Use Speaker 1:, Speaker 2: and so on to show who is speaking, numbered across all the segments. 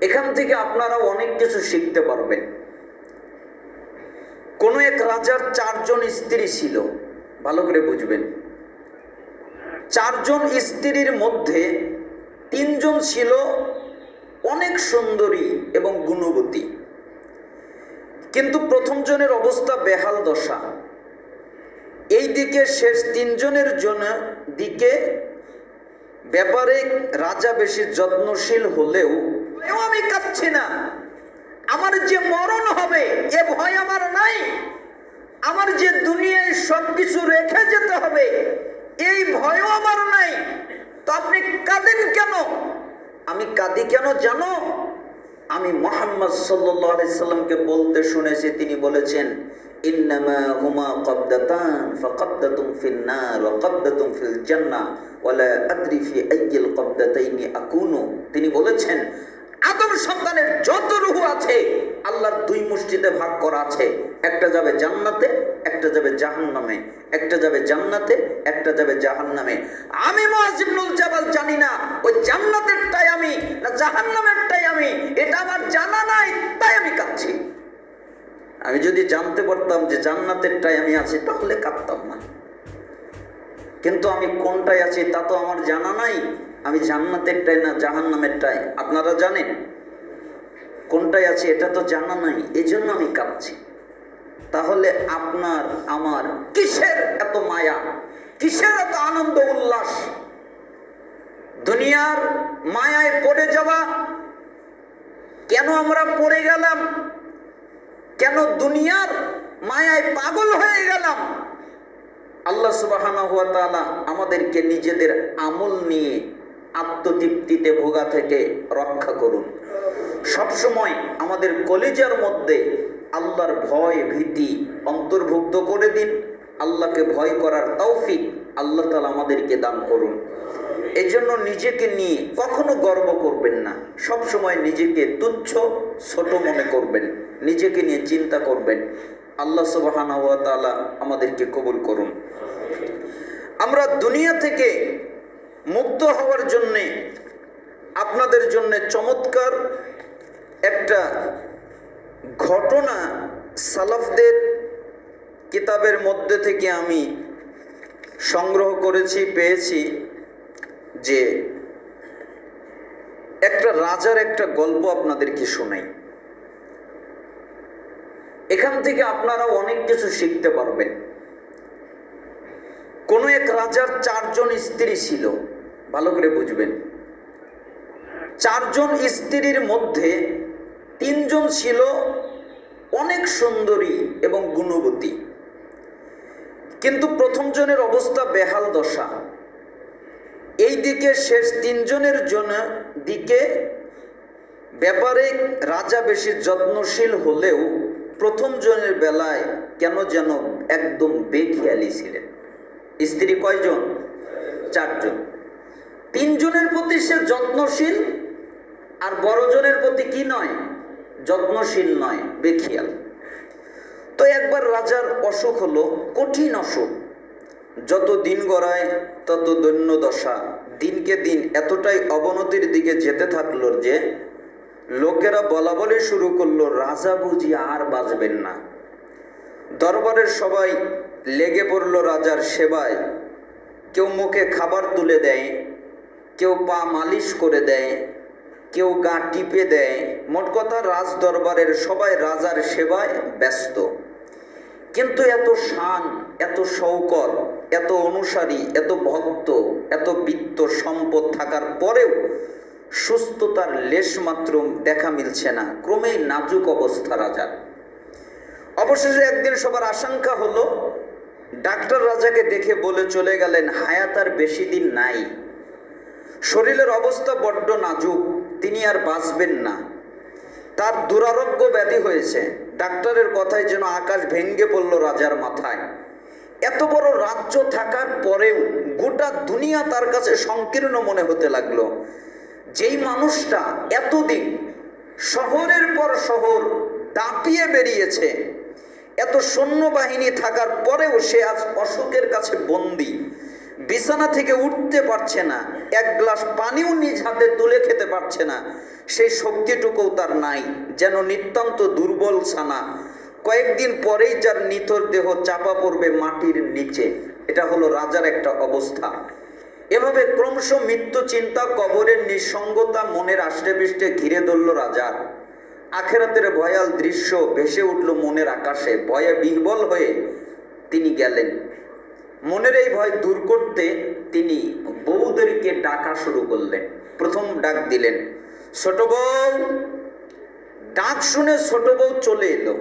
Speaker 1: এখান থেকে আপনারা অনেক কিছু শিখতে পারবেন। কোন এক রাজার চারজন স্ত্রী ছিল, ভালো করে বুঝবেন। চারজন স্ত্রীর মধ্যে তিনজন ছিল অনেক সুন্দরী এবং গুণবতী। কিন্তু প্রথম জনের অবস্থা বেহাল দশা। এই দিকে শেষ তিনজনের জন্য দিকে ব্যাপারে রাজা বেশি যত্নশীল হলেও এও আমি কাঁদছি না। আমার যে মরণ হবে, এ ভয় আমার নাই। আমার যে দুনিয়ায় সব কিছু রেখে যেতে হবে, এই ভয়ও আমার নাই। তো আপনি কাঁদেন কেন? আমি কাঁদি কেন জানো? আমি মোহাম্মদ সাল্লামকে বলতে শুনেছি, তিনি বলেছেন তিনি বলেছেন আদম সন্তানের যত রুহু আছে, আল্লাহর দুই মুষ্টিতে ভাগ করা আছে। একটা যাবে জান্নাতে, একটা যাবে জাহান্নামে। একটা যাবে জান্নাতে, একটা যাবে জাহান্নামে। আমি মুআজিবুল জাবাল জানি না, ওই জান্নাতেরটাই আমি না জাহান জাহান্নামেরটাই আমি? এটা আমার জানা নাই, তাই আমি কাঁদছি। আমি যদি জানতে পারতাম যে জান্নাতেরটাই আমি আছি, তাহলে কাঁদতাম না। কিন্তু আমি কোনটাই আছি তা তো আমার জানা নাই। আমি জান্নাতেরটাই না, জাহান্নামেরটাই। আপনারা জানেন? কোনটাই আছে? এটা তো জানা নাই। এই জন্য আমি কাঁদছি। তাহলে আপনার, আমার কিসের এত মায়া? কিসের এত আনন্দ উল্লাস? দুনিয়ার মায়ায় পড়ে যাওয়া? কেন আমরা পড়ে গেলাম? কেন দুনিয়ার মায়ায় পাগল হয়ে গেলাম? আল্লাহ তাআলা আমাদেরকে নিজেদের আমল নিয়ে আত্মতৃপ্তিতে ভোগা থেকে রক্ষা করুন। সবসময় আমাদের কলেজার মধ্যে আল্লাহর ভয় ভীতি অন্তর্ভুক্ত করে দিন। আল্লাহকে ভয় করার তৌফিক আল্লাহ তালা আমাদেরকে দান করুন। এই জন্য নিজেকে নিয়ে কখনো গর্ব করবেন না। সব সময় নিজেকে তুচ্ছ, ছোট মনে করবেন। নিজেকে নিয়ে চিন্তা করবেন। আল্লাহ সুবাহানা আমাদেরকে কবুল করুন। আমরা দুনিয়া থেকে মুক্ত হওয়ার জন্যে, আপনাদের জন্য চমৎকার একটা ঘটনা সালাফদের কিতাবের মধ্যে থেকে আমি সংগ্রহ করেছি, পেয়েছি যে একটা রাজার একটা গল্প আপনাদেরকে শোনাই। এখান থেকে আপনারা অনেক কিছু শিখতে পারবেন। কোন এক রাজার চারজন স্ত্রী ছিল। ভালো করে বুঝবেন। চারজন স্ত্রীর মধ্যে তিনজন ছিল অনেক সুন্দরী এবং গুণবতী। কিন্তু প্রথম জনের অবস্থা বেহাল দশা। এই দিকে শেষ তিনজনের জন্য দিকে ব্যাপারে রাজা বেশি যত্নশীল হলেও প্রথম জনের বেলায় কেন যেন একদম বেখেয়ালি ছিলেন। স্ত্রী কয়জন? চারজন। তিনজনের প্রতি সে যত্নশীল আর বড়জনের প্রতি কি নয়? যত্নশীল নয়, বেখিয়াল। তো একবার রাজার অসুখ হলো, কঠিন অসুখ। যত দিন গড়ায়, তত দৈন্য দশা। দিনকে দিন এতটাই অবনতির দিকে যেতে থাকল যে, লোকেরা বলা বলে শুরু করল, রাজা বুঝি আর বাঁচবেন না। দরবারের সবাই লেগে পড়ল রাজার সেবায়। কেউ মুখে খাবার তুলে দেয় কেউ পা মালিশ করে দেয়, কেউ গা টিপে দেয়। মোট কথা রাজ দরবারের সবাই রাজার সেবায় ব্যস্ত। কিন্তু এত শান, এত শৌকত, এত অনুসারী, এত ভক্ত, এত বিত্ত সম্পদ থাকার পরেও সুস্থতার লেশমাত্র দেখা মিলছে না, ক্রমেই নাজুক অবস্থা রাজার। অবশেষে একদিন সবার আশঙ্কা হলো, ডাক্তার রাজাকে দেখে বলে চলে গেলেন, হায়াত আর বেশি দিন নাই। শরীরের অবস্থা বড্ড নাজুক, তিনি আর বাঁচবেন না। তার দুরারোগ্য ব্যাধি হয়েছে। ডাক্তারের কথায় যেন আকাশ ভেঙ্গে পড়ল রাজার মাথায়। এত বড় রাজ্য থাকার পরেও গোটা দুনিয়া তার কাছে সংকীর্ণ মনে হতে লাগল। যেই মানুষটা এতদিন শহরের পর শহর দাপিয়ে বেরিয়েছে, এত সৈন্যবাহিনী থাকার পরেও সে আজ অশোকের কাছে বন্দী। বিছানা থেকে উঠতে পারছে না। এক গ্লাস পানিও নিজ হাতে তুলে খেতে পারছে না। সেই শক্তিটুকুও তার নাই, যেন নিতান্ত দুর্বল ছানা। কয়েকদিন পরেই যার নিথর দেহ চাপা পড়বে মাটির নিচে। এটা হলো রাজার একটা অবস্থা। এভাবে ক্রমশ মৃত্যু চিন্তা কবরের নিঃসঙ্গতা মনের আষ্টে পৃষ্ঠে ঘিরে ধরল রাজার আখেরাতের ভয়াল দৃশ্য ভেসে উঠল মনের আকাশে। ভয়ে বিহবল হয়ে তিনি গেলেন। মনের এই ভয় দূর করতে তিনি বউদেরকে ডাকা শুরু করলেন। প্রথম ডাক দিলেন, ছোট বউ! ডাক শুনে ছোট বউ চলে এলো।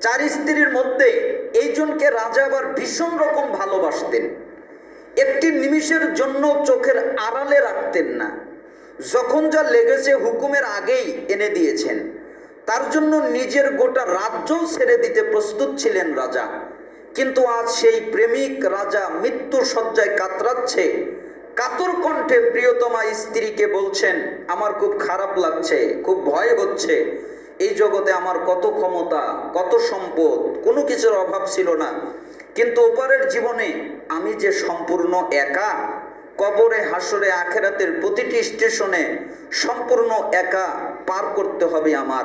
Speaker 1: চার স্ত্রীর মধ্যে এইজনকে রাজা আবার ভীষণ রকম ভালোবাসতেন। একটি নিমিষের জন্য চোখের আড়ালে রাখতেন না। যখন যা লেগেছে হুকুমের আগেই এনে দিয়েছেন। তার জন্য নিজের গোটা রাজ্যও ছেড়ে দিতে প্রস্তুত ছিলেন রাজা। কিন্তু আজ সেই প্রেমিক রাজা মৃত্যু সজ্জায় কাতরাচ্ছে। কাতর কণ্ঠে প্রিয়তমা স্ত্রীকে বলছেন, আমার খুব খারাপ লাগছে, খুব ভয় হচ্ছে। এই জগতে আমার কত ক্ষমতা, কত সম্পদ, কোনো কিছুর অভাব ছিল না। কিন্তু ওপারের জীবনে আমি যে সম্পূর্ণ একা, কবরে, হাসরে, আখেরাতের প্রতিটি স্টেশনে সম্পূর্ণ একা পার করতে হবে আমার।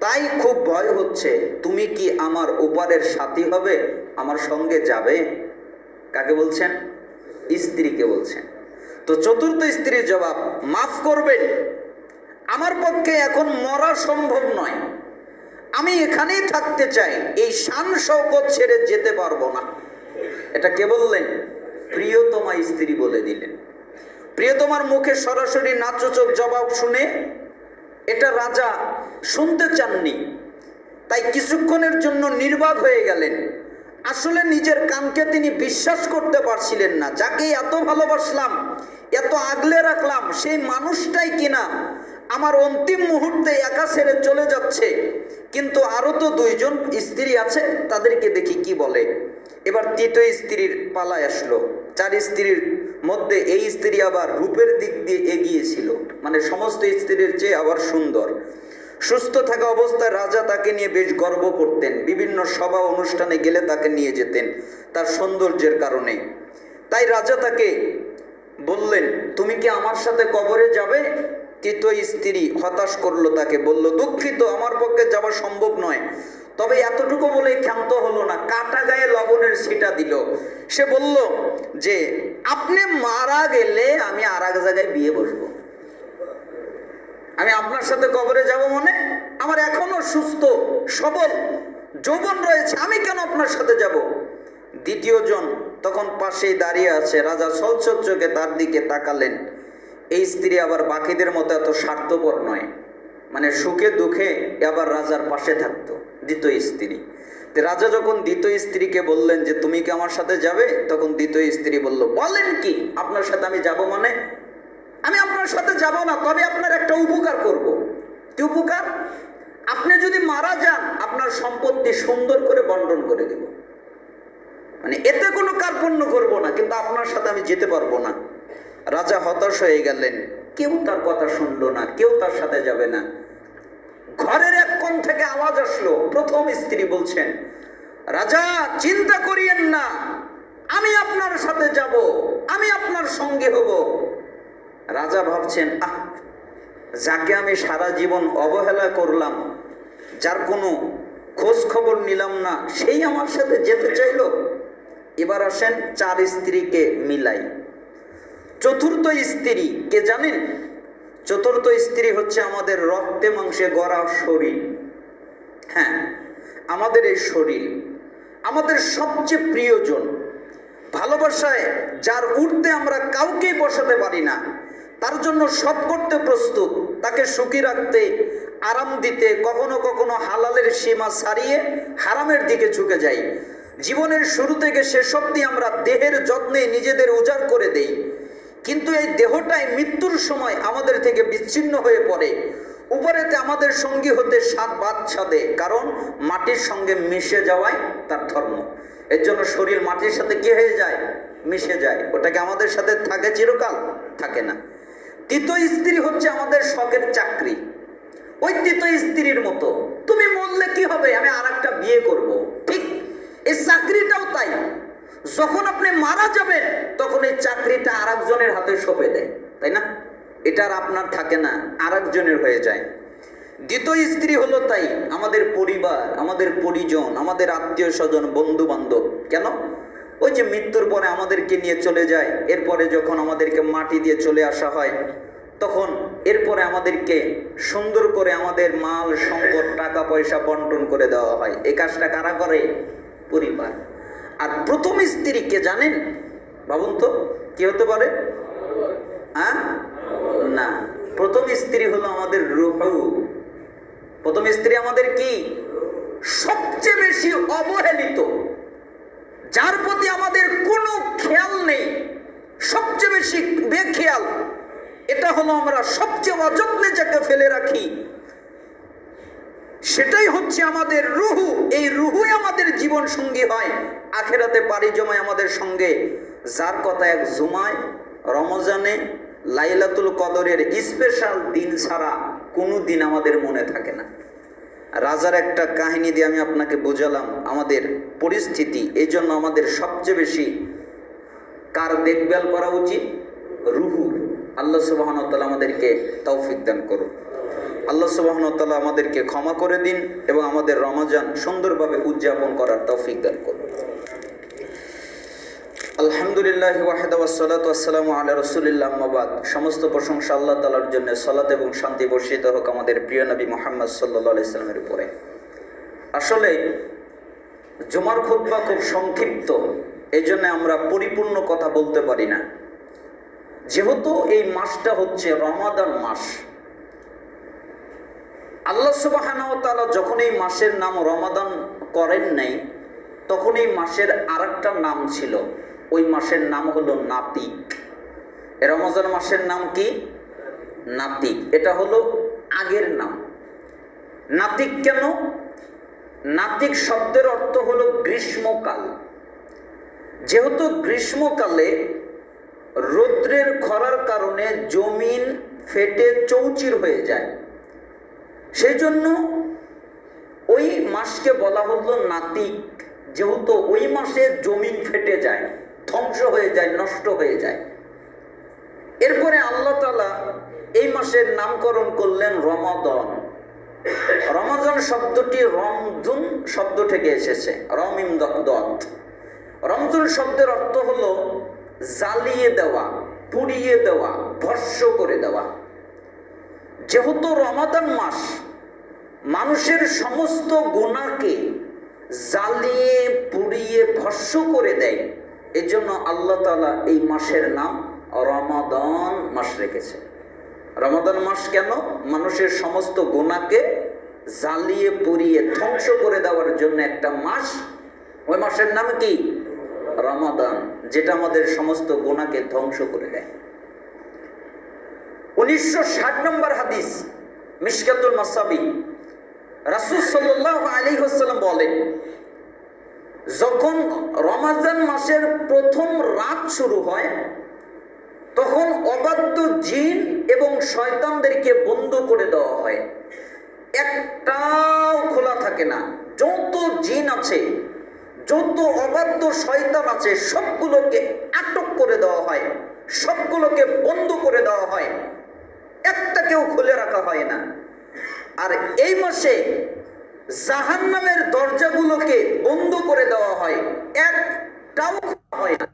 Speaker 1: তাই খুব ভয় হচ্ছে। তুমি কি আমার ওপারের সাথী হবে? আমার সঙ্গে যাবে? কাকে বলছেন? স্ত্রীকে বলছেন। তো চতুর্থ স্ত্রীর জবাব, মাফ করবেন। আমার পক্ষে এখন মরা সম্ভব নয়। আমি এখানেই থাকতে চাই। এই শান শৌকত ছেড়ে যেতে পারব না। এটা কে বললেন? প্রিয়তমা স্ত্রী বলে দিলেন। প্রিয়তমার মুখে সরাসরি নাচোচক জবাব শুনে, এটা রাজা শুনতে চাননি। তাই কিছুক্ষণের জন্য নির্বাক হয়ে গেলেন। আসলে নিজের কানকে তিনি বিশ্বাস করতে পারছিলেন না। যাকে এত ভালোবাসলাম, এত আগলে রাখলাম, সেই মানুষটাই কিনা আমার অন্তিম মুহূর্তে একা ছেড়ে চলে যাচ্ছে। কিন্তু আরও তো দুইজন স্ত্রী আছে, তাদেরকে দেখি কি বলে। এবার তৃতীয় স্ত্রীর পালায় আসলো। চার স্ত্রীর মধ্যে এই স্ত্রী আবার রূপের দিক দিয়ে এগিয়েছিল মানে সমস্ত স্ত্রীর চেয়ে আবার সুন্দর। সুস্থ থাকা অবস্থায় রাজা তাকে নিয়ে বেশ গর্ব করতেন। বিভিন্ন সভা অনুষ্ঠানে গেলে তাকে নিয়ে যেতেন তার সৌন্দর্যের কারণে। তাই রাজা তাকে বললেন, তুমি কি আমার সাথে কবরে যাবে? তৃতীয় স্ত্রী হতাশ করল তাকে, বলল, দুঃখিত, আমার পক্ষে যাওয়া সম্ভব নয়। তবে এতটুকু বলে ক্ষান্ত হলো না, কাটা গায়ে লবণের ছিটা দিল। সে বলল যে, আপনি মারা গেলে আমি আর এক জায়গায় বিয়ে বসবো। আমি আপনার সাথে কবরে যাব মনে? আমার এখনও সুস্থ, সবল যৌবন রয়েছে, আমি কেন আপনার সাথে যাব? দ্বিতীয় জন তখন পাশেই দাঁড়িয়ে আছে, রাজা সলসজ্জকে তার দিকে তাকালেন। এই স্ত্রী আবার বাকিদের মতো এত স্বার্থপর নয় মানে সুখে দুঃখে আবার রাজার পাশে থাকতো, দ্বিতীয় স্ত্রী। রাজা যখন দ্বিতীয় স্ত্রীকে বললেন যে, তুমি কি আমার সাথে যাবে? তখন দ্বিতীয় স্ত্রী বলল, বলেন কি, আপনার সাথে আমি যাব মানে? আমি আপনার সাথে যাব না, তবে আপনার একটা উপকার করব। কি উপকার? আপনি যদি মারা যান, আপনার সম্পত্তি সুন্দর করে বন্টন করে দেব। মানে এতে কোনো কার্পণ্য করব না, কিন্তু আপনার সাথে আমি যেতে পারব না। রাজা হতাশ হয়ে গেলেন। কেউ তার কথা শুনলো না, কেউ তার সাথে যাবে না। ঘরের এক কোণ থেকে আওয়াজ আসলো, প্রথম স্ত্রী বলছেন, রাজা, চিন্তা করিয়েন না, আমি আপনার সাথে যাব, আমি আপনার সঙ্গে হব। রাজা ভাবছেন, আহ, যাকে আমি সারা জীবন অবহেলা করলাম, যার কোনো খোঁজ খবর নিলাম না, সেই আমার সাথে যেতে চাইলো? এবার আসেন চার স্ত্রীকে মিলাই। চতুর্থ স্ত্রী, কে জানেন? চতুর্থ স্ত্রী হচ্ছে আমাদের রক্তে মাংসে গড়া শরীর। হ্যাঁ আমাদের এই শরীর, আমাদের সবচেয়ে প্রিয়জন। ভালোবাসায় যার উঠতে আমরা কাউকেই বসাতে পারি না তার জন্য সব করতে প্রস্তুত। তাকে সুখী রাখতে, আরাম দিতে, কখনো কখনো হালালের সীমা ছাড়িয়ে হারামের দিকে ঝুঁকে যাই। জীবনের শুরু থেকে শেষ অবধি আমরা দেহের যত্নে নিজেদের উজাড় করে দেই। কিন্তু এই দেহটাই মৃত্যুর সময় আমাদের থেকে বিচ্ছিন্ন হয়ে পড়ে। উপরেতে আমাদের সঙ্গী হতে সাত বাদ সাদে কারণ মাটির সঙ্গে মিশে যাওয়াই তার ধর্ম। এর জন্য শরীর মাটির সাথে কি হয়ে যায়? মিশে যায়। ওটাকে আমাদের সাথে থাকে চিরকাল? থাকে না। তৃতীয় স্ত্রী হচ্ছে আমাদের শখের চাকরি। ওই তৃতীয় স্ত্রীর মতো। তুমি মরলে কি হবে? আমি আর একটা বিয়ে করব। ঠিক, এই চাকরিটাও তাই। যখন আপনি মারা যাবেন, তখন এই চাকরিটা আর একজনের হাতে সঁপে দেয়, তাই না? এটা আর আপনার থাকে না আর একজনের হয়ে যায়। দ্বিতীয় স্ত্রী হলো তাই, আমাদের পরিবার, আমাদের পরিজন, আমাদের আত্মীয় স্বজন বন্ধু বান্ধব কেন? ওই যে মৃত্যুর পরে আমাদেরকে নিয়ে চলে যায়, এরপরে যখন আমাদেরকে মাটি দিয়ে চলে আসা হয়, তখন এরপরে আমাদেরকে সুন্দর করে আমাদের মাল, সম্পদ, টাকা, পয়সা বন্টন করে দেওয়া হয়। এই কাজটা কারা করে? পরিবার। আর প্রথম স্ত্রী কে জানেন? ভাবুন তো, কি হতে পারে? হ্যাঁ? না। প্রথম স্ত্রী হলো আমাদের রুহু। প্রথম স্ত্রী আমাদের কি? সবচেয়ে বেশি অবহেলিত। যার প্রতি আমাদের কোনো খেয়াল নেই, সবচেয়ে বেশি বেখেয়াল, এটা হলো আমরা সবচেয়ে অযত্নে যাকে ফেলে রাখি। সেটাই হচ্ছে আমাদের রুহু। এই রুহুই আমাদের জীবন সঙ্গী হয়। আখেরাতে পারি জমায় আমাদের সঙ্গে। যার কথা এক জুমায়, রমজানে লাইলাতুল কদরের স্পেশাল দিন ছাড়া কোনো দিন আমাদের মনে থাকে না। রাজার একটা কাহিনী দিয়ে আমি আপনাকে বোঝালাম আমাদের পরিস্থিতি। এই জন্য আমাদের সবচেয়ে বেশি কার দেখভাল করা উচিত? রুহুর আল্লাহ সুবাহনতালা আমাদেরকে তৌফিক দান করুন। আল্লাহ সুবাহনতালা আমাদেরকে ক্ষমা করে দিন এবং আমাদের রমাজান সুন্দরভাবে উদযাপন করার তৌফিক দান করুন। আলহামদুলিল্লাহ ওয়াহেদা ওয়াসালাত আসসালামু আলা রসুলিল্লাহ মাবাদ সমস্ত প্রশংসা আল্লাহ তালার জন্য সালাত এবং শান্তি বর্ষিত হোক আমাদের প্রিয় নবী মোহাম্মদ সাল্লাহ ইসলামের উপরে। আসলে জুমার খুতবা খুব সংক্ষিপ্ত এই জন্য আমরা পরিপূর্ণ কথা বলতে পারি না। যেহেতু এই মাসটা হচ্ছে রমাদান মাস, আল্লাহ সুবাহানাও তাআলা যখন এই মাসের নাম রমাদান করেন নাই, তখন এই মাসের আর নাম ছিল ওই মাসের নাম হলো নাতিক। রমজান মাসের নাম কি? নাতিক। এটা হলো আগের নাম। নাতিক কেন? নাতিক শব্দের অর্থ হলো গ্রীষ্মকাল। যেহেতু গ্রীষ্মকালে রৌদ্রের খরার কারণে জমিন ফেটে চৌচির হয়ে যায়, সেই জন্য ওই মাসকে বলা হলো নাতিক। যেহেতু ওই মাসে জমিন ফেটে যায়। ধ্বংস হয়ে যায়, নষ্ট হয়ে যায়। এরপরে আল্লাহ তালা এই মাসের নামকরণ করলেন রমাদন। রমাজান শব্দটি রমজুন শব্দ থেকে এসেছে, রমিম দত্ত রমজুন শব্দের অর্থ হলো জ্বালিয়ে দেওয়া, পুড়িয়ে দেওয়া, ভস্য করে দেওয়া। যেহেতু রমাদান মাস, মানুষের সমস্ত গুণাকে জ্বালিয়ে, পুড়িয়ে, ভস্য করে দেয়। এই জন্য আল্লাহ তালা এই মাসের নাম রমাদান মাস রেখেছে। রমাদান মাস কেন? মানুষের সমস্ত গোনাকে জ্বালিয়ে, পুড়িয়ে ধ্বংস করে দেওয়ার জন্য একটা মাস। ওই মাসের নাম কি? রমাদান, যেটা আমাদের সমস্ত গোনাকে ধ্বংস করে দেয়। উনিশশো ষাট নম্বর হাদিস মিসকাতুল মাসাবি। রাসুল সাল্লাহ আলী হাসাল্লাম বলেন যখন রমাজান মাসের প্রথম রাত শুরু হয়, তখন অবাধ্য জিন এবং শয়তানদেরকে বন্ধ করে দেওয়া হয়। একটাও খোলা থাকে না। যত জিন আছে, যত অবাধ্য শয়তান আছে, সবগুলোকে আটক করে দেওয়া হয়, সবগুলোকে বন্ধ করে দেওয়া হয়। একটা কেউ খুলে রাখা হয় না। আর এই মাসে জাহান নামের দরজাগুলোকে বন্ধ করে দেওয়া হয়। একটাও হয় না।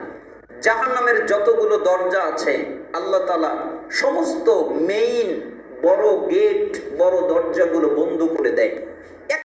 Speaker 1: জাহান নামের যতগুলো দরজা আছে, আল্লাহ তালা সমস্ত মেইন বড় গেট বড় দরজাগুলো